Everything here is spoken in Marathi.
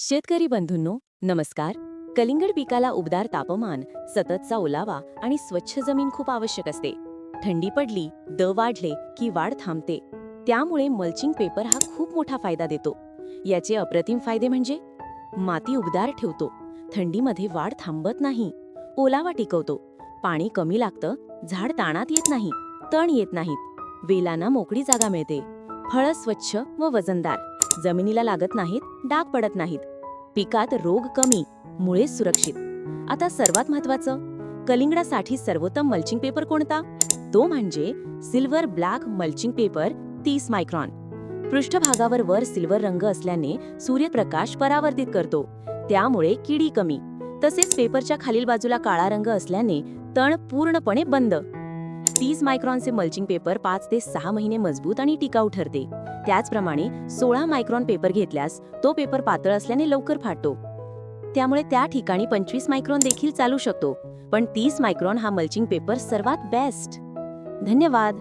शेतकरी बंधूंनो नमस्कार. कलिंगड पिकाला उबदार तापमान सततचा ओलावा आणि स्वच्छ जमीन खूप आवश्यक असते. थंडी पडली द वाढले की वाढ थांबते. त्यामुळे मल्चिंग पेपर हा खूप मोठा फायदा देतो. याचे अप्रतिम फायदे म्हणजे माती उबदार ठेवतो. थंडीमध्ये वाढ थांबत नाही. ओलावा टिकवतो. पाणी कमी लागतं झाड ताणात येत नाही तण येत नाहीत. वेलांना मोकळी जागा मिळते. फळं स्वच्छ व वजनदार. जमिनीला लागत नाहीत डाग पडत नाहीत. पिकात रोग कमी मुळे सुरक्षित. आता सर्वात महत्वाचं कलिंगडासाठी सर्वोत्तम मल्चिंग पेपर कोणता? तो म्हणजे सिल्वर ब्लॅक मल्चिंग पेपर तीस मायक्रॉन. पृष्ठभागावर वर सिल्वर रंग असल्याने सूर्यप्रकाश परावर्तित करतो. त्यामुळे किडी कमी. तसेच पेपरच्या खालील बाजूला काळा रंग असल्याने तण पूर्णपणे बंद. तीस मायक्रॉनचे मल्चिंग पेपर पाच ते सहा महिने मजबूत आणि टिकाऊ ठरते. त्याचप्रमाणे सोळा मायक्रॉन पेपर घेतल्यास तो पेपर पातळ असल्याने लवकर फाटतो. त्यामुळे त्या ठिकाणी पंचवीस मायक्रॉन देखील चालू शकतो. पण तीस मायक्रॉन हा मल्चिंग पेपर सर्वात बेस्ट धन्यवाद!